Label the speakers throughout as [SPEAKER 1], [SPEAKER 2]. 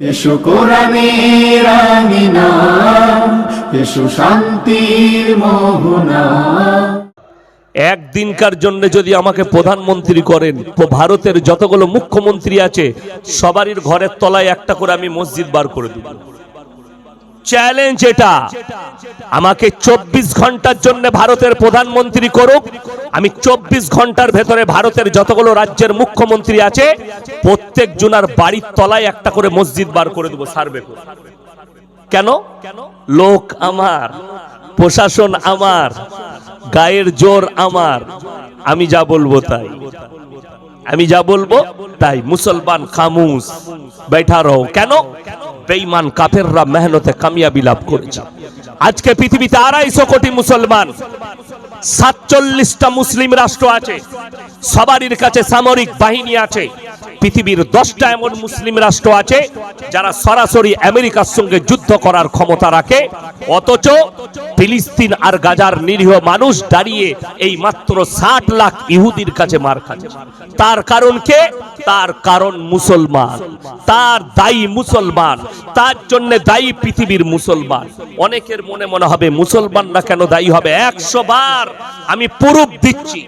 [SPEAKER 1] এসো কোরআনের এসো শান্তির মোহনা।
[SPEAKER 2] একদিনকার জন্য যদি আমাকে প্রধানমন্ত্রী করেন, তো ভারতের যতগুলো মুখ্যমন্ত্রী আছে, সবারই ঘরের তলায় একটা করে আমি মসজিদ বার করে দেব। চ্যালেঞ্জ এটা। আমাকে চব্বিশ ঘণ্টার জন্য ভারতের প্রধানমন্ত্রী করুক। আমি চব্বিশ ঘণ্টার ভেতরে ভারতের যতগুলো রাজ্যের মুখ্যমন্ত্রী আছে, প্রত্যেক জনার বাড়ির তলায় একটা করে মসজিদ বার করে দেবো সার্ভে করে। কেন? লোক আমার, প্রশাসন আমার, গায়ের জোর আমার। আমি যা বলব তাই। আমি যা বলব তাই মুসলমান খামুস বেঠা রহো। কেন? বেঈমান কাফেররা মেহনতে কামিয়াবি লাভ করেছে। আজকে পৃথিবীতে আড়াইশো কোটি মুসলমান, সাতচল্লিশটা মুসলিম রাষ্ট্র আছে, সবারির কাছে সামরিক বাহিনী আছে পৃথিবীর দশটা এমন মুসলিম রাষ্ট্র আছে যারা সরাসরি আমেরিকার সঙ্গে যুদ্ধ করার ক্ষমতা রাখে। অথচ ফিলিস্তিন আর গাজার নিরীহ মানুষ দাঁড়িয়ে এই মাত্র ষাট লাখ ইহুদির কাছে মার খাচ্ছে। তার কারণ কে? তার কারণ মুসলমান। তার দায়ী মুসলমান। তার জন্য দায়ী পৃথিবীর মুসলমান। অনেকের মনে মনে হবে মুসলমানরা কেন দায়ী হবে? একশো বার আমি প্রুফ দিচ্ছি।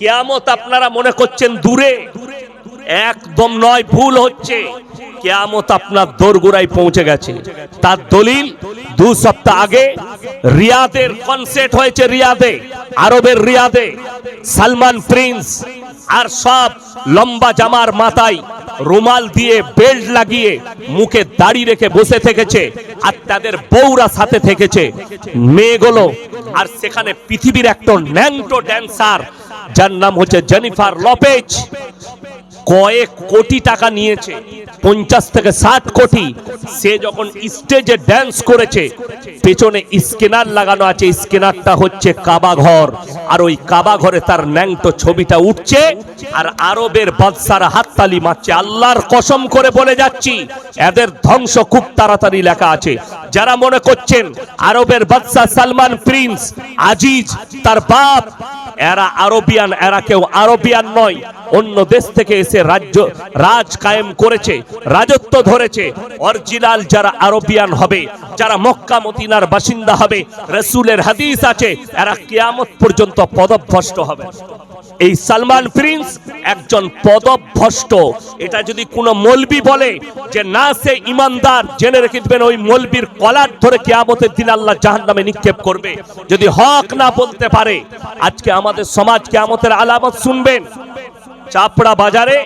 [SPEAKER 2] কেয়ামত আপনারা মনে করছেন দূরে? একদম নয়, ভুল হচ্ছে। কেয়ামত আপনার দোরগোড়ায় পৌঁছে গেছে। তার দলিল, দু সপ্তাহ আগে রিয়াদের কনসার্ট হয়েছে রিয়াদে, আরবের রিয়াদে। সালমান প্রিন্স আর সব লম্বা জামার মাথায় রুমাল দিয়ে বেল্ট লাগিয়ে মুখে দাড়ি রেখে বসে থেকেছে আর তাদের বউরা সাথে থেকেছে। মেয়েগুলো, আর সেখানে পৃথিবীর একটা ন্যাংটো ড্যান্সার যার নাম হচ্ছে জেনিফার লপেজ কয়েক কোটি টাকা নিয়েছে, পঞ্চাশ থেকে ষাট কোটি। সে যখন স্টেজে ড্যান্স করেছে, পেছনে স্ক্যানার লাগানো আছে, স্ক্যানারটা হচ্ছে কাবা ঘর আর ওই কাবা ঘরে তার ন্যাংটো ছবিটা উঠছে, আর আরবের বাদশারা হাততালি মারছে। আল্লাহর কসম করে বলে যাচ্ছি, এদের ধ্বংস খুব তাড়াতাড়ি লেখা আছে। যারা মনে করছেন আরবের বাদশা সালমান প্রিন্স, আজিজ, তার বাপ, এরা আরবিয়ান, এরা কেউ আরবিয়ান নয়, অন্য দেশ থেকে এসে রাজ্য, রাজ কায়েম করেছে, রাজত্ব ধরেছে। অরিজিনাল যারা আরবিয়ান হবে, যারা মক্কা মদিনার বাসিন্দা হবে, রসুলের হাদিস আছে, এরা কিয়ামত পর্যন্ত পদভ্রষ্ট হবে। এই সালমান প্রিন্স একজন পদভ্রষ্ট। এটা যদি কোনো মলবি বলে যে না, সে ইমানদার, জেনে রেখে দিবেন ওই মলবির কলার ধরে কেয়ামতের দিন আল্লাহ জাহান নামে নিক্ষেপ করবে। যদি হক না বলতে পারে, আজকে আমাদের সমাজ কেয়ামতের আলামত শুনবেন। চাপড়া বাজারে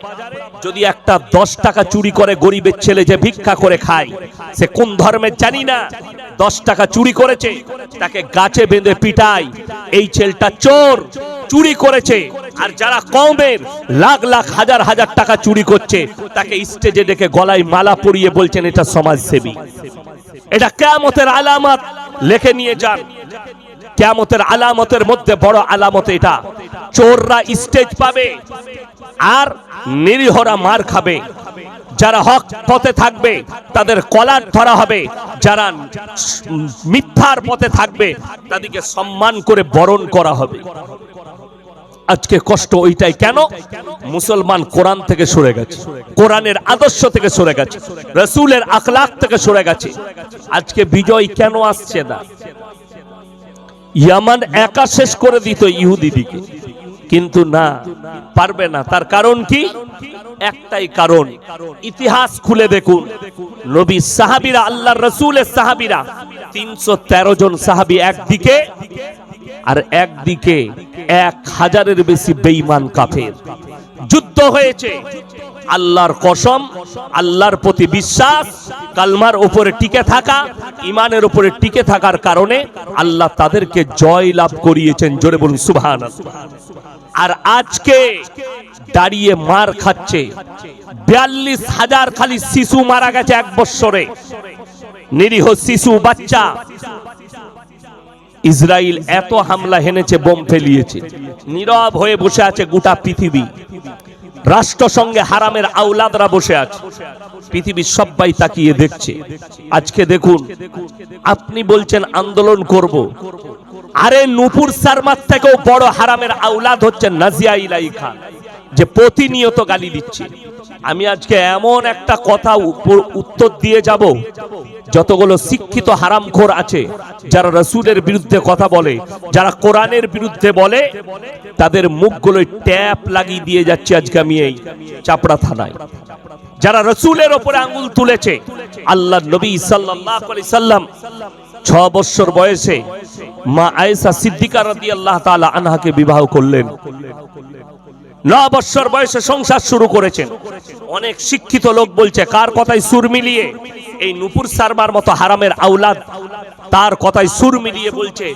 [SPEAKER 2] যদি একটা দশ টাকা চুরি করে গরিবের ছেলে যে ভিক্ষা করে খায়, সে কোন ধর্মের জানি না। দশ টাকা চুরি করেছে, তাকে গাছে বেঁধে পিটায়, এই ছেলেটা চোর, চুরি করেছে। আর যারা কমের লাখ লাখ হাজার হাজার টাকা চুরি করছে, তাকে স্টেজে ডেকে গলায় মালা পরিয়ে বলছেন, এটা সমাজসেবী। এটা কেমতের আলামত, লেখে নিয়ে যান। কেমতের আলামতের মধ্যে বড় আলামত এটা। চোররা স্টেজ পাবে আর নিরীহরা মার খাবে। যারা হক পথে থাকবে, তাদের কলার ধরা হবে। যারা মিথ্যার পথে থাকবে, তাদেরকে সম্মান করে বরণ করা হবে। আজকে কষ্ট ওইটাই কেন? মুসলমান কোরআন থেকে সরে গেছে। কোরআনের আদর্শ থেকে সরে গেছে। রসুলের আখলাক থেকে সরে গেছে। আজকে বিজয় কেন আসছে না? ইয়ামান একা শেষ করে দিত ইহুদিদিকে কিন্তু না, পারবে না। তার কারণ কি? একটাই কারণ। ইতিহাস খুলে দেখুন। নবী সাহাবিরা আল্লাহ রসুলের সাহাবিরা, তিনশো তেরো জন সাহাবি একদিকে আর একদিকে এক হাজারের বেশি বেঈমান কাফের। যুদ্ধ হয়েছে। আল্লাহর কসম, আল্লাহর প্রতি বিশ্বাস, কালমার উপরে টিকে থাকা ইমানের উপরে টিকে থাকার কারণে আল্লাহ তাদেরকে জয় লাভ করিয়েছেন। জোরে বলুন সুবহান আর আজকে দাঁড়িয়ে মার খাচ্ছে। বিয়াল্লিশ হাজার খালি শিশু মারা গেছে এক বৎসরে। নিরীহ শিশু বাচ্চা। ইসরায়েল এত হামলা হেনেছে, বোম ফেলিয়েছে। নীরব হয়ে বসে আছে গোটা পৃথিবী। রাষ্ট্রসংঘে হারামের আউলাদরা বসে আছে। পৃথিবীর সবাই তাকিয়ে দেখছে। আজকে দেখুন, আপনি বলছেন আন্দোলন করব। আরে নুপুর শর্মার থেকেও বড় হারামের আউলাদ হচ্ছে নাজিয়া ইলাই খান যে প্রতিনিয়ত গালি দিচ্ছে। আমি আজকে এমন একটা কথা উত্তর দিয়ে যাব, যতগুলো শিক্ষিত হারামখোর আছে, যারা রসুলের বিরুদ্ধে কথা বলে, যারা কোরআনের বিরুদ্ধে বলে, তাদের মুখগুলো ট্যাপ লাগিয়ে দিয়ে যাচ্ছে আজকে আমি এই চাপড়া থানায়। যারা রসুলের ওপরে আঙ্গুল তুলেছে আল্লাহ নবী সাল্লাম ছ বছর বয়সে মা আয়েশা সিদ্দিকা রাদিয়াল্লাহু তাআলা আনহাকে বিবাহ করলেন। ন বয়সে সংসার শুরু করেছেন। অনেক শিক্ষিত লোক বলছে, কার কথায় সুর মিলিয়ে এই নুপুর সারবার মতো হারামের আউলাদ তার কথায় সুর মিলিয়ে বলছে,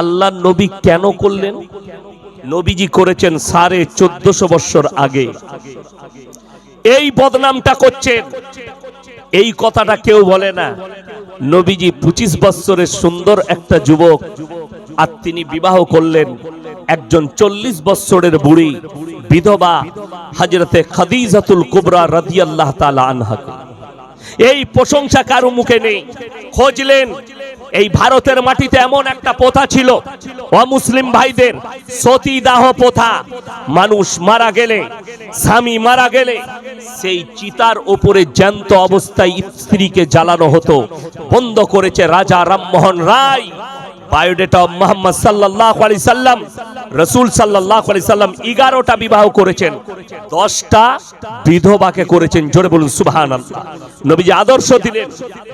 [SPEAKER 2] আল্লাহ নবী কেন করলেন? নবীজি করেছেন সাড়ে চোদ্দশো বৎসর আগে। এই বদনামটা করছেন। এই কথাটা কেউ বলে না। নবীজি পঁচিশ বৎসরের সুন্দর একটা যুবক, আর তিনি বিবাহ করলেন। একজন চল্লিশ বৎসরের বুড়ি, বিধবা হজরতে খাদিজাতুল কুবরা রাদিয়াল্লাহ তাআলা আনহাকে। এই প্রশংসা কারও মুখে নেই। খোঁজলেন, এই ভারতের মাটিতে এমন একটা প্রথা ছিল, অমুসলিম ভাইদের সতীদাহ প্রথা মানুষ মারা গেলে, স্বামী মারা গেলে সেই চিতার ওপরে জ্যান্ত অবস্থায় স্ত্রীকে জ্বালানো হতো, বন্ধ করেছে রাজা রামমোহন রায়। বায়োডেটা মোহাম্মদ সাল্লাল্লাহু আলাইহি সাল্লাম, রসুল সাল্লাল্লাহু আলাইহি সাল্লাম এগারোটা বিবাহ করেছেন, দশটা বিধবাকে করেছেন, জোরে বলুন সুবহানাল্লাহ। নবীজি আদর্শ দিলেন,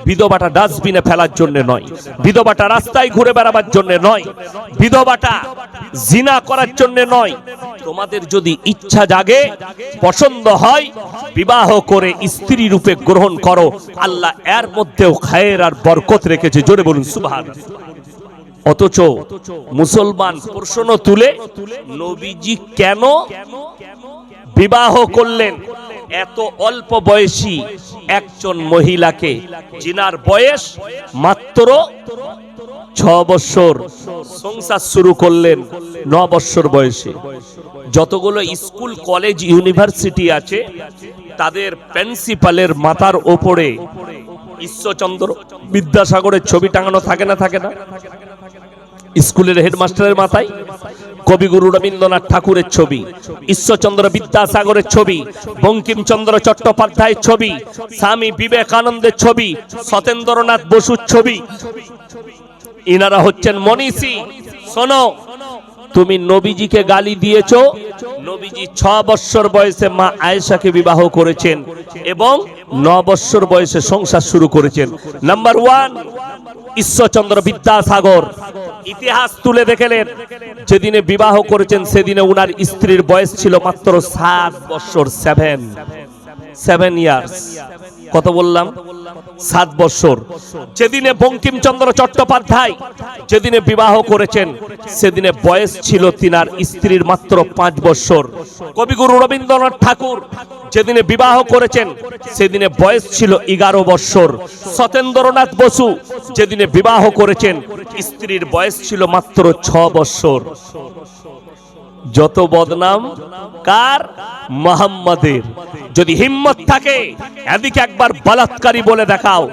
[SPEAKER 2] বিধবাটা ডাস্টবিনে ফেলার জন্য নয়, বিধবাটা রাস্তায় ঘুরে বেড়াবার জন্য নয়, বিধবাটা জিনা করার জন্য নয়। তোমাদের যদি ইচ্ছা জাগে, পছন্দ হয়, বিবাহ করে স্ত্রী রূপে গ্রহণ করো, আল্লাহ এর মধ্যেও খায়ের আর বরকত রেখেছে, জোরে বলুন সুবহানাল্লাহ। অথচ মুসলমান প্রশ্ন তুলে, নবীজি কেন বিবাহ করলেন? এত অল্প বয়সী একজন মহিলাকে জিনার বয়স মাত্র ছ বছর, সংসার শুরু করলেন ন বছর বয়সে। যতগুলো স্কুল, কলেজ, ইউনিভার্সিটি আছে, তাদের প্রিন্সিপালের মাথার ওপরে ঈশ্বরচন্দ্র বিদ্যাসাগরের ছবি টাঙানো থাকে না থাকে না? স্কুলের হেডমাস্টারের মাথায় কবিগুরু রবীন্দ্রনাথ ঠাকুরের ছবি, ঈশ্বরচন্দ্র বিদ্যাসাগরের ছবি, বঙ্কিমচন্দ্র চট্টোপাধ্যায়ের ছবি, স্বামী বিবেকানন্দের ছবি, সতেন্দ্রনাথ বসুর ছবি। ইনারা হচ্ছেন মনীষী। শোনো, তুমি নবীজিকে গালি দিয়েছ, নবীজি ছ বৎসর বয়সে মা আয়েশাকে বিবাহ করেছেন এবং ন বৎসর বয়সে সংসার শুরু করেছেন। Number one, Ishwarchandra Vidyasagar. ইতিহাস তুলে দেখেলেন, যেদিনে বিবাহ করেছেন, সেদিনে উনার স্ত্রীর বয়স ছিল মাত্র সাত বছর সেভেন সেভেন ইয়ার্স কত বললাম? সাত বছর। যেদিনে বঙ্কিমচন্দ্র চট্টোপাধ্যায় যেদিনে বিবাহ করেছেন, সেদিনে বয়স ছিল তিনার স্ত্রীর মাত্র পাঁচ বছর। কবিগুরু রবীন্দ্রনাথ ঠাকুর যেদিনে বিবাহ করেছেন, সেদিনে বয়স ছিল এগারো বছর। সতেন্দ্রনাথ বসু যেদিনে বিবাহ করেছেন, স্ত্রীর বয়স ছিল মাত্র ছ বছর। যত বদনাম, কার? মোহাম্মদের। যদি হিম্মত থাকে, এদিকে একবার বলাৎকারী বলে দেখাও,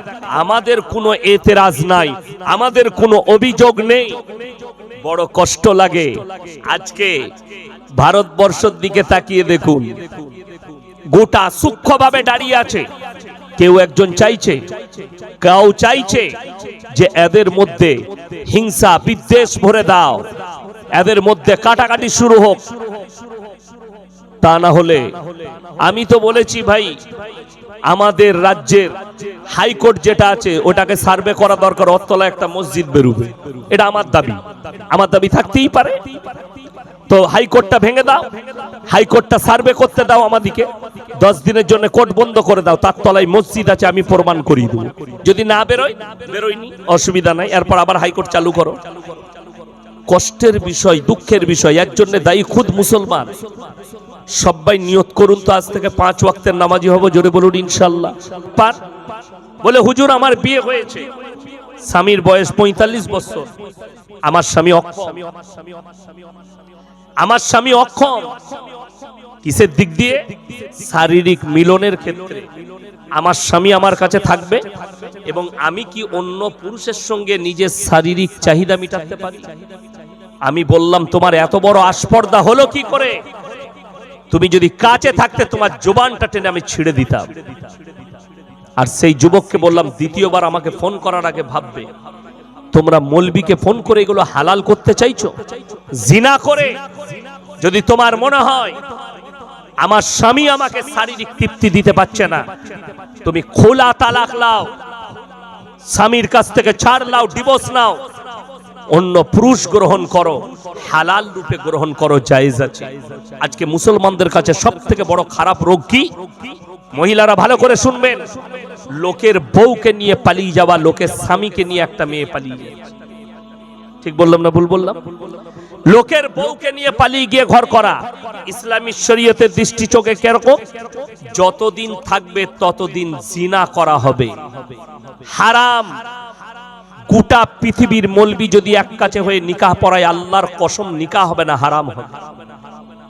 [SPEAKER 2] আমাদের কোনো এতেরাজ নাই, আমাদের কোনো অভিযোগ নেই। বড় কষ্ট লাগে। আজকে ভারতবর্ষের দিকে তাকিয়ে দেখুন, গোটা সূক্ষ্মভাবে দাঁড়িয়ে আছে। কেউ একজন চাইছে, কেউ চাইছে যে এদের মধ্যে হিংসা বিদ্বেষ ভরে দাও। এদের মধ্যে কাটাকাটি শুরু হোক। তা না হলে আমি তো বলেছি ভাই, আমাদের রাজ্যের হাইকোর্ট যেটা আছে, ওটাকে সার্ভে করা দরকার, অতলা একটা মসজিদ বেরোবে। এটা আমার দাবি। আমার দাবি থাকতেই পারে। তো হাইকোর্টটা ভেঙে দাও, হাইকোর্টটা সার্ভে করতে দাও আমাদিকে। দশ দিনের জন্য কোর্ট বন্ধ করে দাও, তার তলায় মসজিদ আছে, আমি প্রমাণ করিয়ে দেবো। যদি না বেরোয়, বেরোয়নি, অসুবিধা নাই। এরপর আবার হাইকোর্ট চালু করো। কষ্টের বিষয়, দুঃখের বিষয় এর দায়ী খুদ মুসলমান। সবাই নিয়ত করুন তো, আজ থেকে পাঁচ ওয়াক্তের নামাজি হব, জোরে বলুন ইনশাল্লাহ পার বলে, হুজুর, আমার বিয়ে হয়েছে। স্বামীর বয়স পঁয়তাল্লিশ বছর। আমার স্বামী অক্ষম। আমার স্বামী অক্ষম। কিসের দিক দিয়ে? শারীরিক মিলনের ক্ষেত্রে। আমার স্বামী আমার কাছে থাকবে এবং আমি কি অন্য পুরুষের সঙ্গে নিজের শারীরিক চাহিদা মিটাতে পারি? আমি বললাম, তোমার এত বড় আস্পর্দা হলো কি করে? তুমি যদি কাছে থাকতে তোমার জোবানটা টেনে আমি ছিঁড়ে দিতাম। আর সেই যুবককে বললাম, দ্বিতীয়বার আমাকে ফোন করার আগে ভাববে। তোমরা মলবিকে ফোন করে এগুলো হালাল করতে চাইছো? জিনা করে? যদি তোমার মনে হয়, আমার স্বামী আমাকে শারীরিক তৃপ্তি দিতে পারছে না, তুমি খোলা তালাক লাও। স্বামীর কাছ থেকে ছাড় লাও, ডিভোর্স নাও। অন্য পুরুষ গ্রহণ করো, হালাল রূপে গ্রহণ করো, জায়েজ আছে। আজকে মুসলমানদের কাছে সব থেকে বড় খারাপ রোগ কি? মহিলারা ভালো করে শুনবেন। লোকের বউকে নিয়ে পালিয়ে যাওয়া, লোকের স্বামীকে নিয়ে একটা মেয়ে পালিয়ে ঠিক বললাম না ভুল বললাম? লোকের বউকে নিয়ে পালিয়ে গিয়ে ঘর করা, ইসলামী শরীয়তের দৃষ্টি চোখে কীরকম? যতদিন থাকবে ততদিন জিনা করা হবে। হারাম গোটা পৃথিবীর মলবি যদি এক কাছে হয়ে নিকাহ পড়ায় আল্লাহর কসম নিকাহ হবে না, হারাম হবে।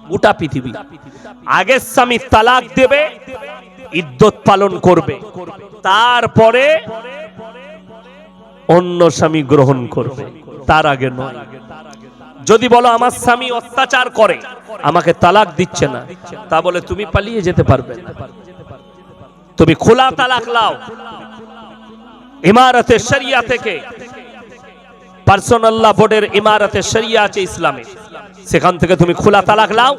[SPEAKER 2] গোটা পৃথিবী। আগের স্বামী তালাক দেবে, ইদ্যত পালন করবে। তারপরে অন্য স্বামী গ্রহণ করবে। তার আগে নয়। যদি বলো আমার স্বামী অত্যাচার করে, আমাকে তালাক দিচ্ছে না, তা বলে তুমি পালিয়ে যেতে পারবে তুমি খোলা তালাক লাও। ইমারতে শরিয়া থেকে পার্সোনাল্লাহ বোর্ডের ইমারতে শরিয়া আছে ইসলামে। সেখান থেকে তুমি খোলা তালাক লাও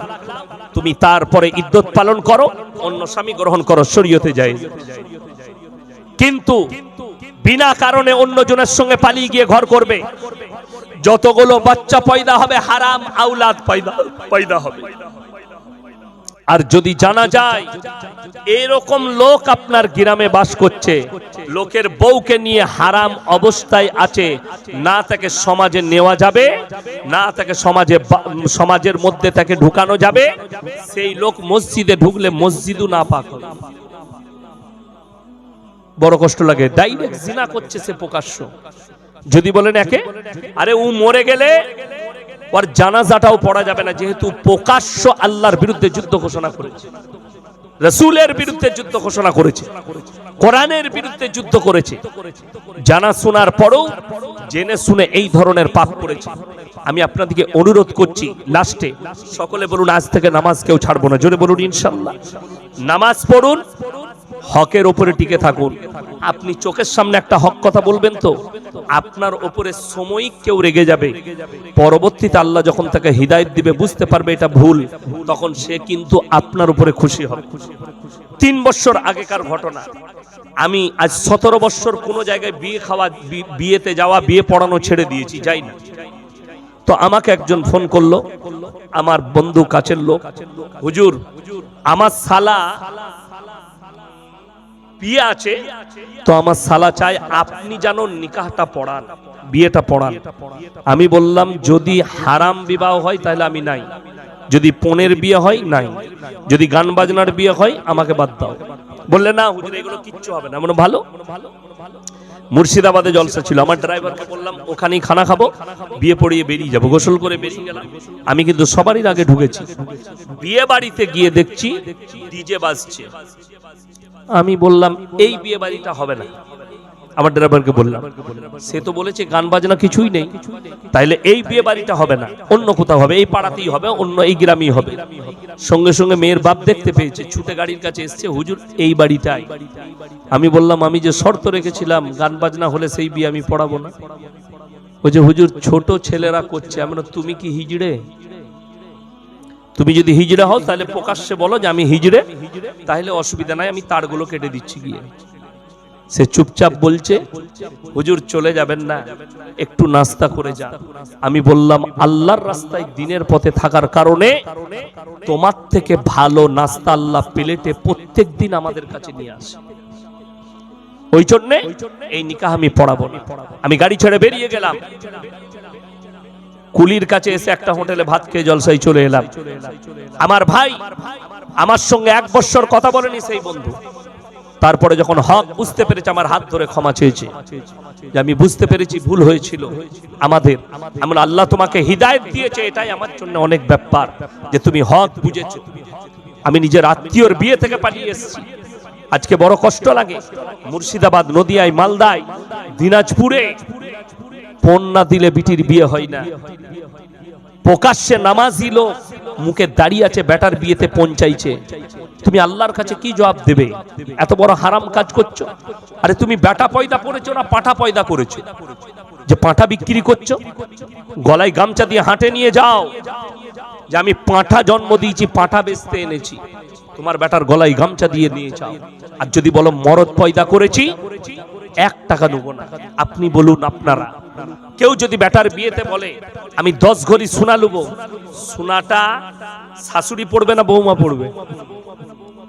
[SPEAKER 2] তুমি তারপরে ইদ্যত পালন করো, অন্য স্বামী গ্রহণ করো, শরীয়তে যায়। কিন্তু বিনা কারণে অন্যজনের সঙ্গে পালিয়ে গিয়ে ঘর করবে। যতগুলো বাচ্চা পয়দা হবে, হারাম আউলাদ পয়দা পয়দা হবে। আর যদি জানা যায়, এরকম লোক আপনার গ্রামে বাস করছে, লোকের বউকে নিয়ে হারাম অবস্থায় আছে, না তাকে সমাজে নেওয়া যাবে, না তাকে সমাজে সমাজের মধ্যে তাকে ঢুকানো যাবে, সেই লোক মসজিদে ঢুকলে মসজিদও না পাক বড় কষ্ট লাগে ডাইরেক্ট জিনা করছে সে প্রকাশ্য। যদি বলেন একে, আরে ও মরে গেলে ওর জানাজাটাও পড়া যাবে না, যেহেতু প্রকাশ্য আল্লাহর বিরুদ্ধে যুদ্ধ ঘোষণা করেছে। রসুলের বিরুদ্ধে যুদ্ধ ঘোষণা করেছে। কোরআনের বিরুদ্ধে যুদ্ধ করেছে। জানা শোনার পরেও জেনে শুনে এই ধরনের পাপ করেছে। আমি আপনাদেরকে অনুরোধ করছি, লাস্টে সকলে বলুন, আজ থেকে নামাজ কেউ ছাড়বো না। জোরে বলুন, ইনশাল্লাহ। নামাজ পড়ুন হকের ওপরে টিকে থাকুন। আপনি চোখের সামনে একটা হক কথা বলবেন তো? আপনার ওপরে সময়িক কেউ রেগে যাবে। পরবর্তীতে আল্লাহ যখন তাকে হৃদায়ত দিবে, বুঝতে পারবে এটা ভুল, তখন সে কিন্তু আপনার উপরে খুশি হবে। তিন বছর আগেকার ঘটনা। আমি আজ সতেরো বছর কোনো জায়গায় বিয়ে খাওয়া বিয়েতে যাওয়া, বিয়ে পড়ানো ছেড়ে দিয়েছি, যাই না। তো আমাকে একজন ফোন করল, আমার বন্ধু কাছের লোক। হুজুর, আমার সালা বিয়ে আছে, তো আমার সালা চাই আপনি যেন নিকাহটা পড়ান, বিয়েটা পড়ান। আমি বললাম, যদি হারাম বিবাহ হয় তাহলে আমি নাই। যদি পনেরো বিয়ে হয়, নাই। যদি গান বাজনার বিয়ে হয়, আমাকে বাদ দাও। বললে, না হুজুর, এগুলো কিচ্ছু হবে না। মানে ভালো? মুর্শিদাবাদে জলসা ছিল। আমার ড্রাইভারকে বললাম, ওখানেই খানা খাব, বিয়ে পড়িয়ে বেরিয়ে যাব। গোসল করে বেরিয়ে গেলাম। আমি কিন্তু সবারই আগে ঢুকেছি। বিয়ে বাড়িতে গিয়ে দেখছি, ডিজে বাজছে। আমি বললাম, এই বিয়ে বাড়িটা হবে না। আমার ড্রাইভারকে বললাম, সে তো বলেছে গান বাজনা কিছুই নেই। তাইলে এই বিয়ে বাড়িটা হবে না। অন্য কোথাও হবে, এই পাড়াতেই হবে, অন্য এই গ্রামেই হবে। সঙ্গে সঙ্গে মেয়ের বাপ দেখতে পেয়েছে, ছুটে গাড়ির কাছে এসছে, হুজুর, এই বাড়িটাই। আমি বললাম, আমি যে শর্ত রেখেছিলাম, গান বাজনা হলে সেই বিয়ে আমি পড়াবো না। ওই যে, হুজুর, ছোট ছেলেরা করছে, আমরা, তুমি কি হিজড়ে? তুমি যদি হিজড়ে হও, তাহলে প্রকাশ্যে বলো যে আমি হিজড়ে তাহলে অসুবিধা নাই, আমি তারগুলো কেটে দিচ্ছি গিয়ে। সে চুপচাপ বলছে, হুজুর চলে যাবেন না, একটু নাস্তা করে যা আমি বললাম, আল্লাহর রাস্তায় দিনের পথে থাকার কারণে তোমার থেকে ভালো নাস্তা আল্লাহ প্লেটে প্রত্যেক দিন আমাদের কাছে নিয়ে আসে। ওই জন্যে এই নিকাহ আমি পড়াবো আমি গাড়ি ছেড়ে বেরিয়ে গেলাম। কুলির কাছে এসে একটা হোটেলে ভাত খেয়ে জলসাই চলে এলাম। আমার ভাই, আমার সঙ্গে এক বছর কথা বলেনি সেই বন্ধু। তারপরে যখন হক বুঝতে পেরেছে, আমার হাত ধরে ক্ষমা চেয়েছে। যে আমি বুঝতে পেরেছি ভুল হয়েছিল আমাদের। এমন আল্লাহ তোমাকে হৃদায়ত দিয়েছে, এটাই আমার জন্য অনেক ব্যাপার। যে তুমি হক বুঝেছ। আমি নিজের আত্মীয়র বিয়ে থেকে পালিয়ে এসেছি। আজকে বড় কষ্ট লাগে। মুর্শিদাবাদ, নদিয়ায়, মালদায়, দিনাজপুরে পণ না দিলে বিটির বিয়ে হয় না। প্রকাশ্যে নামাজি লোক মুখে দাঁড়িয়ে আছে, বেটার বিয়েতে পৌঁছাইছে তুমি আল্লাহর কাছে কি জবাব দেবে? এত বড় হারাম কাজ করছ? আরে তুমি বেটা পয়দা করেছ না পাঠা পয়দা করেছ? যে পাঁঠা বিক্রি করছ? গলায় গামছা দিয়ে হাঁটে নিয়ে যাও। যে আমি পাঁঠা জন্ম দিয়েছি পাঁঠা বেচতে এনেছি। তোমার বেটার গলায় গামছা দিয়ে নিয়ে যাও। আর যদি বলো মরদ পয়দা করেছি এক টাকা নেব না। আপনি বলুন আপনারা। কেউ যদি বেটার বিয়েতে বলে, আমি দশ ঘড়ি সোনা লুবো সোনাটা শাশুড়ি পড়বে না বৌমা পড়বে?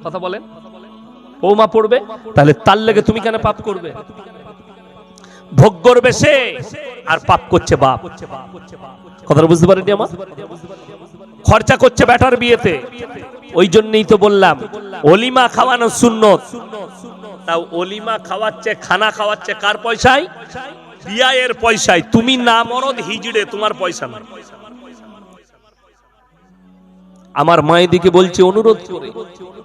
[SPEAKER 2] কথা বলেন। বৌমা পড়বে? তাহলে তার লেগে তুমি কেন পাপ করবে? ভোগ করবে সে, আর পাপ করছে বাপ। কথাটা বুঝতে পারেনি আমার? খরচা করছে বেটার বিয়েতে। ওই জন্যই তো বললাম, অলিমা খাওয়ানো সুন্নত। তাও অলিমা খাওয়াচ্ছে, খানা খাওয়াচ্ছে কার পয়সায়? বিয়ায়ের পয়সায়। তুমি না মরদ, হিজড়ে, তোমার পয়সা না আমার মায়েদিকে বলছে, অনুরোধ করে।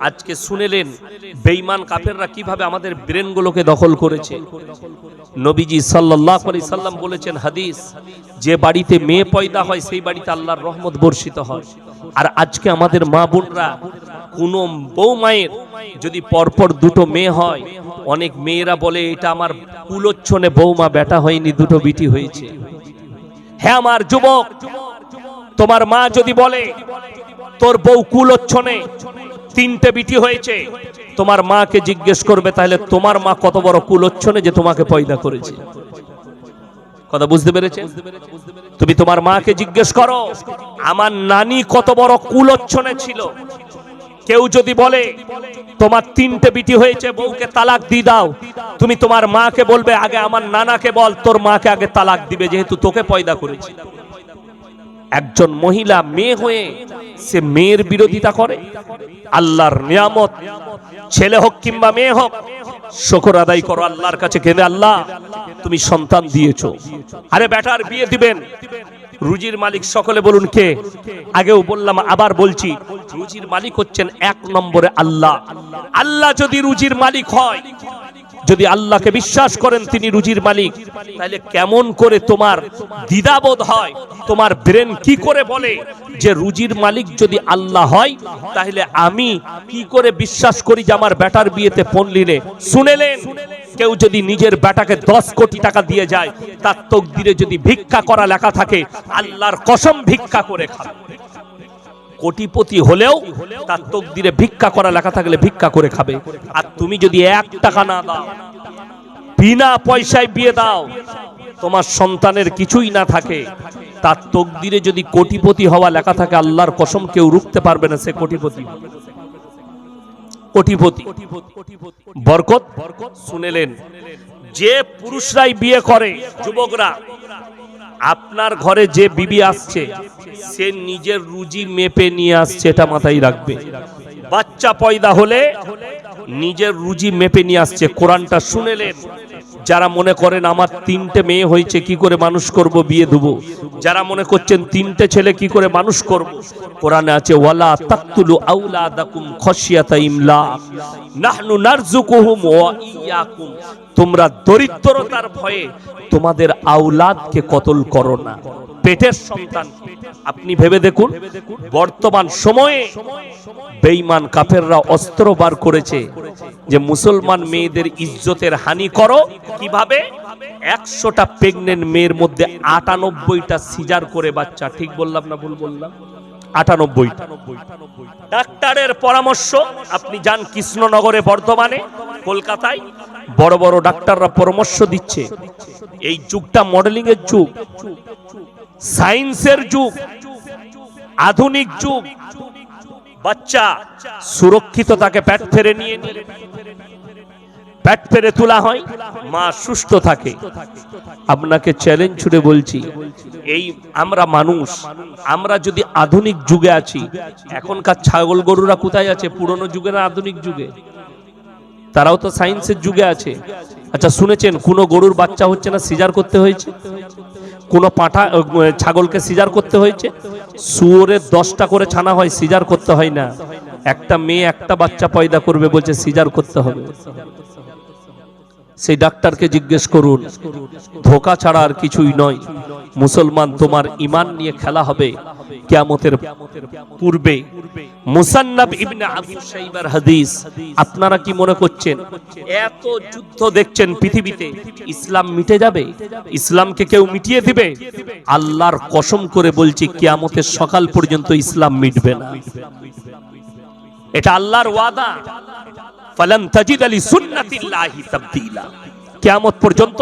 [SPEAKER 2] আজকে শুনেলেন, বেঈমান কাফেররা কীভাবে আমাদের ব্রেনগুলোকে দখল করেছে। নবীজি সাল্লাল্লাহু আলাইহি সাল্লাম বলেছেন, হাদিস, যে বাড়িতে মেয়ে পয়দা হয়, সেই বাড়িতে আল্লাহর রহমত বর্ষিত হয়। আর আজকে আমাদের মা বোনরা কোন বউ মায়ের যদি পরপর দুটো মেয়ে হয়, অনেক মেয়েরা বলে, এটা আমার কুলোচ্ছনে বৌমা বেটা হয়নি, দুটো বিটি হয়েছে। হ্যাঁ আমার যুবক, তোমার মা যদি বলে, তোর বউ কুলোচ্ছনে তিনটে বিটি হয়েছে। তোমার মাকে জিজ্ঞেস করবে, তাহলে তোমার মা কত বড় কুলোচ্ছনে যে তোমাকে পয়দা করেছে? কথা বুঝতে পেরেছে তুমি তোমার মাকে জিজ্ঞেস করো, আমার নানি কত বড় কুলোচ্ছনে ছিল? কেউ যদি বলে, তোমার তিনটে বিটি হয়েছে, বউকে তালাক দিয়ে দাও। তুমি তোমার মাকে বলবে, আগে আমার নানাকে বল, তোর মাকে আগে তালাক দিবে, যেহেতু তোকে পয়দা করেছি। একজন মহিলা মেয়ে হয়ে সে মেয়ের বিরোধিতা করে। আল্লাহর নিয়ামত, ছেলে হোক কিংবা মেয়ে হোক, শকর আদায় করো আল্লাহর কাছে কেঁদে আল্লাহ, তুমি সন্তান দিয়েছ। আরে বেটার, বিয়ে দিবেন। রুজির মালিক সকলে বলুন কে? আগেও বললাম, আবার বলছি, রুজির মালিক হচ্ছেন এক নম্বরে আল্লাহ। আল্লাহ যদি রুজির মালিক হয় যদি আল্লাহকে বিশ্বাস করেন তিনি রুজির মালিক, তাহলে কেমন করে তোমার দ্বিধাবোধ হয়? তোমার ব্রেন কি করে বলে যে রুজির মালিক যদি আল্লাহ হয়, তাহলে আমি কি করে বিশ্বাস করি যে আমার বেটার বিয়েতে নিলে? শুনেলেন? কেউ যদি নিজের বেটাকে দশ কোটি টাকা দিয়ে যায়, তার তকদিরে যদি ভিক্ষা করা লেখা থাকে, আল্লাহর কসম ভিক্ষা করে খাবে। কোটিপতি হলেও তার তকদিরে ভিক্ষা করা লেখা থাকলে ভিক্ষা করে খাবে। আর তুমি যদি এক টাকা না দাও, বিনা পয়সায় বিয়ে দাও, তোমার সন্তানের কিছুই না থাকে। তার তকদিরে যদি কোটিপতি হওয়া লেখা থাকে, আল্লাহর কসম কেউ রুখতে পারবে না সে কোটিপতি। কোটিপতি। বরকত শুনেলেন যে পুরুষরাই বিয়ে করে, যুবকরা আপনার ঘরে যে বিবি আসছে, সে নিজের রুজি মেপে নিয়ে আসছে, এটা মাথায় রাখবে। বাচ্চা পয়দা হলে নিজের রুজি মেপে নিয়ে আসছে, কোরআনটা শুনেলেন। যারা মনে করেন আমার তিনটে মেয়ে হয়েছে, কি করে মানুষ করব, বিয়ে দেবো? যারা মনে করছেন তিনটে ছেলে, কি করে মানুষ করব? কোরআনে আছে, ওয়ালা তাকতুলু আউলাদাকুম খশিয়াতা ইমলা, নাহনু নারযুকুহুম ওয়া ইয়াকুম। তোমরা দরিদ্রতার ভয়ে তোমাদের আউলাদকে কতল করো না। পেটের সন্তান। আপনি ভেবে দেখুন, বর্তমান সময়ে বেঈমান কাফেররা অস্ত্র বার করেছে যে মুসলমান মেয়েদের ইজ্জতের হানি করো। কীভাবে? একশোটা প্রেগনেন্ট মেয়ের মধ্যে আটানব্বইটা সিজার করে বাচ্চা। ঠিক বললাম না ভুল বললাম? আটানব্বই ডাক্তারের পরামর্শ, আপনি যান কৃষ্ণনগরে বর্ধমানে, কলকাতায়। বড় বড় ডাক্তাররা পরামর্শ দিচ্ছে। এই যুগটা মডেলিং এর যুগ। সায়েন্সের যুগ, আধুনিক যুগ, বাচ্চা সুরক্ষিত তাকে প্যাট ফেরে নিয়ে প্যাট ফেরে তোলা হয়, মা সুস্থ থাকে। আপনাকে চ্যালেঞ্জ ছুড়ে বলছি, এই আমরা মানুষ, আমরা যদি আধুনিক যুগে আছি, এখনকার ছাগল গরুরা কোথায় আছে? পুরনো যুগে না আধুনিক যুগে? তারাও তো সায়েন্সের যুগে আছে। আচ্ছা শুনেছেন, কোনো গরুর বাচ্চা হচ্ছে না সিজার করতে হয়েছে? কোনো পাঠা ছাগলকে সিজার করতে হয়েছে? শুয়োরের দশটা করে ছানা হয়, সিজার করতে হয় না। একটা মেয়ে একটা বাচ্চা পয়দা করবে বলছে, সিজার করতে হবে। সেই ডাক্তারকে জিজ্ঞেস করুন, ধোকা ছাড়া আর কিছুই নয়। মুসলমান, তোমার ইমান নিয়ে খেলা হবে। কিয়ামতের পূর্বে মুসান্নাব ইবনে আবু শাইবার হাদিস, আপনারা কি মনে করছেন? এত যুদ্ধ দেখছেন পৃথিবীতে, ইসলাম মিটে যাবে? ইসলামকে কেউ মিটিয়ে দিবে? আল্লাহর কসম করে বলছি, কিয়ামতের সকাল পর্যন্ত ইসলাম মিটবে না। এটা আল্লাহর ওয়াদা। ফালান তাজিদ আলী সুন্নাতিল্লাহি তাবদীলা। কিয়ামত পর্যন্ত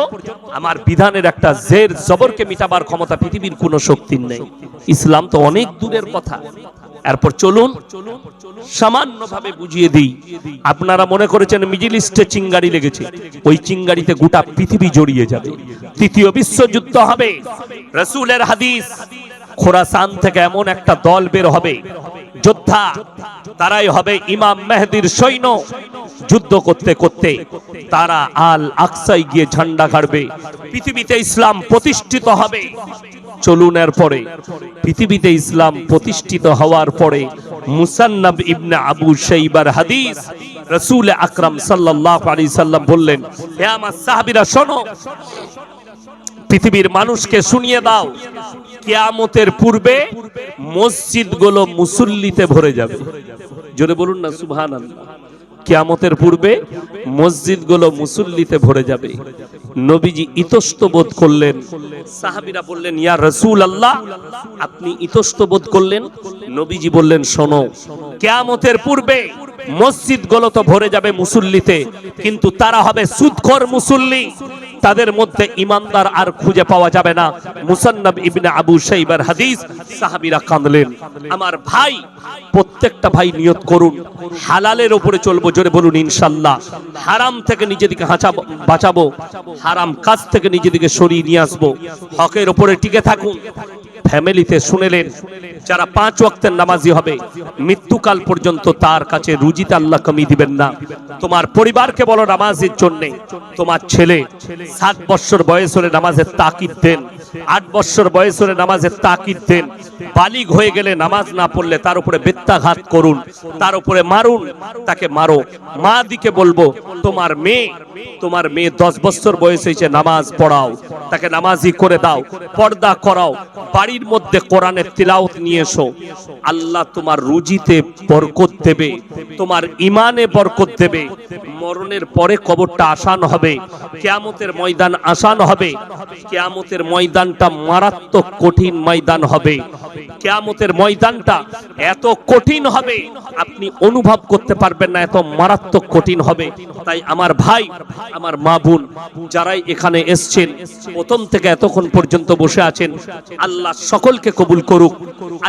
[SPEAKER 2] আমার বিধানের একটা জের জবরকে মিটাবার ক্ষমতা পৃথিবীর কোনো শক্তির নেই। ইসলাম তো অনেক দূরের কথা। এরপর চলুন সামান্যভাবে বুঝিয়ে দিই। আপনারা মনে করেছেন মিডিল ইস্টে চিঙ্গারি লেগেছে। ওই চিঙ্গারিতে গোটা পৃথিবী জড়িয়ে যাবে। তৃতীয় বিশ্বযুদ্ধ হবে। রসুলের হাদিস খোরাসান থেকে এমন একটা দল বের হবে। যোদ্ধা, তারাই হবে ইমাম মেহেদির সৈন্য। যুদ্ধ করতে করতে তারা আল আকসাই গিয়ে ঝান্ডা কাড়বে পৃথিবীতে ইসলাম প্রতিষ্ঠিত হবে। চলুন পরে পৃথিবীতে ইসলাম প্রতিষ্ঠিত হওয়ার পরে মুসান্নাব ইবনে আবু শাইবার হাদিস রসুল আকরাম সাল্লাল্লাহু আলাইহি সাল্লাম বললেন হে আমার সাহাবীরা শোনো, পৃথিবীর মানুষকে শুনিয়ে দাও কিয়ামতের পূর্বে মসজিদগুলো মুসল্লিতে ভরে যাবে। জোরে বলুন না, সুবহানাল্লাহ। কিয়ামতের পূর্বে মসজিদগুলো মুসল্লিতে ভরে যাবে। নবীজি ইতস্ত বোধ করলেন। সাহাবীরা বললেন, ইয়া রসুল আল্লাহ আপনি ইতস্ত বোধ করলেন? নবীজি বললেন, শোনো, কেয়ামতের পূর্বে মসজিদগুলো তো ভরে যাবে মুসল্লিতে, কিন্তু তারা হবে সুদখোর মুসল্লি। তাদের মধ্যে ইমানদার আর খুঁজে পাওয়া যাবে না। মুসান্নাব ইবনে আবু সাইবার হাদিস, সাহাবিরা কাঁদলেন। আমার ভাই, প্রত্যেকটা ভাই নিয়ত করুন, হালালের উপরে চলবো, জোরে বলুন, ইনশাল্লাহ। হারাম থেকে নিজেদিকে হাঁচাবো, বাঁচাবো, হারাম কাজ থেকে নিজেদিকে সরিয়ে নিয়ে আসব। হকের ওপরে টিকে থাকুন। ফ্যামিলিতে শুনেলেন যারা পাঁচ ওয়াক্তের নামাজি হবে, মৃত্যুকাল পর্যন্ত তার কাছে রুজিতে আল্লাহ কমিয়ে দিবেন না। তোমার পরিবারকে বলো নামাজের জন্যে। তোমার ছেলে সাত বছর বয়স হলে নামাজের তাকিব দেন। আট বছর বয়স হলে নামাজের তাকিদ দেন। বালিগ হয়ে গেলে নামাজ না পড়লে তার উপরে বেত্যাঘাত করুন, তার উপরে মারুন, তাকে মারো। মা দিকে বলব, তোমার মেয়ে তোমার মেয়ে দশ বছর বয়স হয়েছে, নামাজ পড়াও, তাকে নামাজি করে দাও, পর্দা করাও, বাড়ির মধ্যে কোরআনের তিলাওত নিয়ে এসো। আল্লাহ তোমার রুজিতে বরকত দেবে, তোমার ইমানে বরকত দেবে। মরণের পরে কবরটা আসান হবে, কেয়ামতের ময়দান আসান হবে, কেয়ামতের ময়দানটা মারাত্মক কঠিন ময়দান হবে। কেয়ামতের ময়দানটা এত কঠিন হবে, আপনি অনুভব করতে পারবেন না, এত মারাত্মক কঠিন হবে। তাই আমার ভাই, আমার মা বোন, যারাই এখানে এসছেন, প্রথম থেকে এতক্ষণ পর্যন্ত বসে আছেন, আল্লাহ সকলকে কবুল করুক,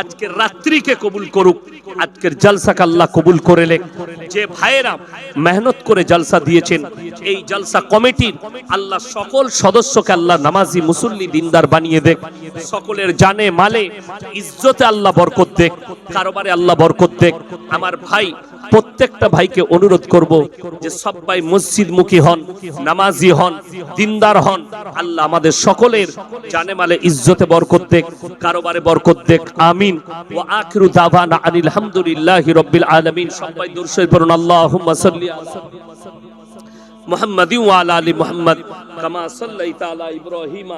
[SPEAKER 2] আজকের রাত্রিকে কবুল করুক, আজকের জলসাকে আল্লাহ কবুল করে লেখ যে ভাইয়েরা মেহনত করে জলসা দিয়েছেন, এই জলসা কমিটির আল্লাহ সকল সদস্যকে আল্লাহ নামাজি মুসল্লি দিনদার বানিয়ে দেখ সকলের জানে, মালে, ইজ্জতে ইজ্জতে আল্লাহ বরকত দেখ, কারোবারে আল্লাহ বরকত দেখ। আমার ভাই, প্রত্যেকটা ভাইকে অনুরোধ করব যে সবাই মসজিদ মুখী হন, নামাজি হন, দিনদার হন। আল্লাহ আমাদের সকলের জানে মালে ইজ্জতে বরকত দেখ, কারোবারে বরকত দেখ। আমিন। ও আখিরু দাওয়ানা আনিল হামদুলিল্লাহি রাব্বিল আলামিন। সবাই দুরুদ পড়ুন, আল্লাহুম্মা সাল্লি আলা মুহাম্মাদি ওয়া আলা আলি মুহাম্মদ। কামা সাল্লাইতা আলা ইব্রাহিমা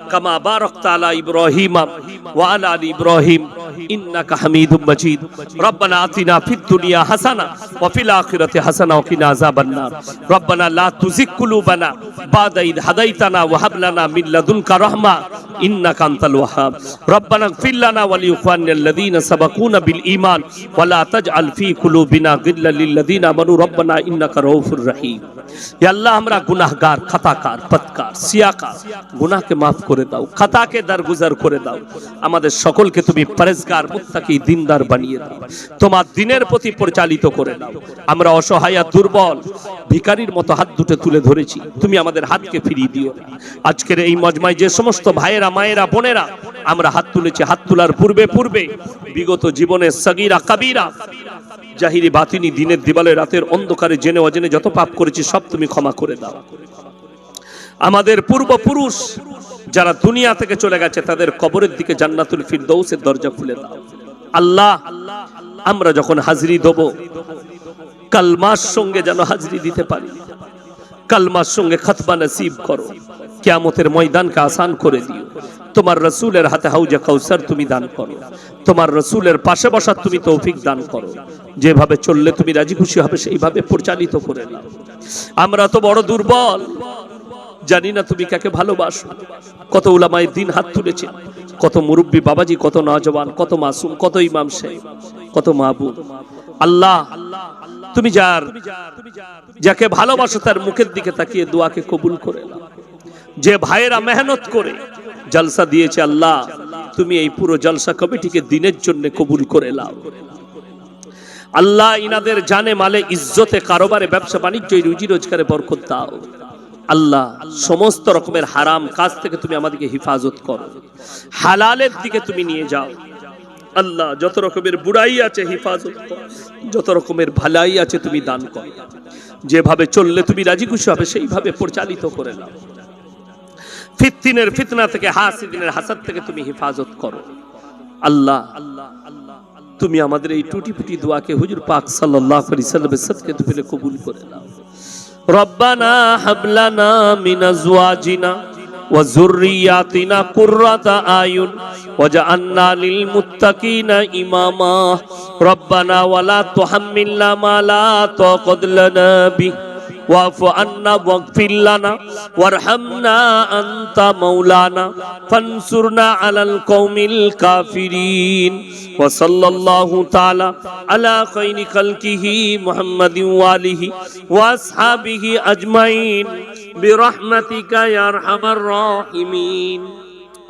[SPEAKER 2] كما باركت على إبراهيم وعلى آل إبراهيم إنك حميد مجيد. ربنا آتنا في الدنيا حسنة وفي الآخرة حسنة وقنا عذاب النار. ربنا لا تزغ قلوبنا بعد إذ هديتنا وهب لنا من لدنك رحمة إنك أنت الوهاب. ربنا اغفر لنا ولإخواننا الذين سبقونا بالإيمان ولا تجعل في قلوبنا غلا للذين آمنوا. ربنا إنك رؤوف رحيم. يا الله امرا گناہگار خطاکار پتکار سیاکار گناہ کے معاف করে দাও, খাতাকে দারগুজার করে দাও। আমাদের সকলকে তুমি পরেজগার, মুত্তাকি, দিনদার বানিয়ে দাও। তোমার দিনের প্রতি পরিচালিত করে দাও। আমরা অসহায় দুর্বল ভিকারির মতো হাত দুটো তুলে ধরেছি। তুমি আমাদের হাতকে ফিরিয়ে দিও আজকের এই মজমায় যে সমস্ত ভাইয়েরা, মায়েরা, বোনেরা, আমরা হাত তুলেছি, হাত তোলার পূর্বে পূর্বে, বিগত জীবনের সগিরা, কাবিরা, জাহিরি বাতিনি, দিনের দিবালে রাতের অন্ধকারে জেনে অজেনে যত পাপ করেছি, সব তুমি ক্ষমা করে দাও। আমাদের পূর্বপুরুষ যারা দুনিয়া থেকে চলে গেছে, তাদের কবরের দিকে জান্নাতুল ফিরদৌসের দরজা খুলে দাও। আল্লাহ, আমরা যখন হাজরি দেব, কালমার সঙ্গে যেন হাজরি দিতে পারি। কালমার সঙ্গে খতবা নসিব করো। কিয়ামতের ময়দানকে আসান করে দিও। তোমার রসুলের হাতে হাউজা কাউসার তুমি দান করো। তোমার রসুলের পাশে বসার তুমি তৌফিক দান করো। যেভাবে চললে তুমি রাজি খুশি হবে, সেইভাবে পরিচালিত করে নাও। আমরা তো বড় দুর্বল। জানি না তুমি কাকে ভালোবাসো। কত উলামায় দিন হাত তুলেছে, কত মুরব্বী বাবাজি, কত নজওয়ান কত মাসুম, কত ইমাম সাহেব, কত মাহবুব। আল্লাহ, তুমি যার, যাকে ভালোবাসো তার মুখের দিকে তাকিয়ে দোয়াকে কবুল করে যে ভাইয়েরা মেহনত করে জলসা দিয়েছে আল্লাহ, তুমি এই পুরো জলসা কমিটিকে দিনের জন্য কবুল করে লাও আল্লাহ ইনাদের জানে, মালে ইজ্জতে কারোবারে ব্যবসা বাণিজ্য রুজি রোজগারে বরকত দাও। আল্লাহ সমস্ত রকমের হারাম কাজ থেকে তুমি আমাদেরকে হেফাজত করো। হালালের দিকে তুমি নিয়ে যাও। আল্লাহ যত রকমের বুড়াই আছে হেফাজত যত রকমের ভালাই আছে তুমি দান করো। যেভাবে চললে তুমি রাজি খুশি হবে, সেইভাবে পরিচালিত করে নাও। ফিতনের ফিতনা থেকে হাসিদিনের হাসাদ থেকে তুমি হেফাজত করো। আল্লাহ, তুমি আমাদের এই টুটি ফুটি দোয়াকে হুজুর পাক আলাইহি সাল্লামের তুমি কবুল করে নাও। রব্বানা হাবলানা মিন আজওয়াজিনা ওয়া যুররিয়াতিনা কুররাতা আয়ুন ওয়াজআলনা লিল মুত্তাকিনা ইমামা। রব্বানা ওয়ালা তুহাম্মিলনা মা লা তাকাদ লানা বিহি। واعف عنا واغفر لنا وارحمنا أنت مولانا فانصرنا على القوم الكافرين وصلى الله تعالى على خير خلقه محمد وآله وأصحابه أجمعين برحمتك يا أرحم الراحمين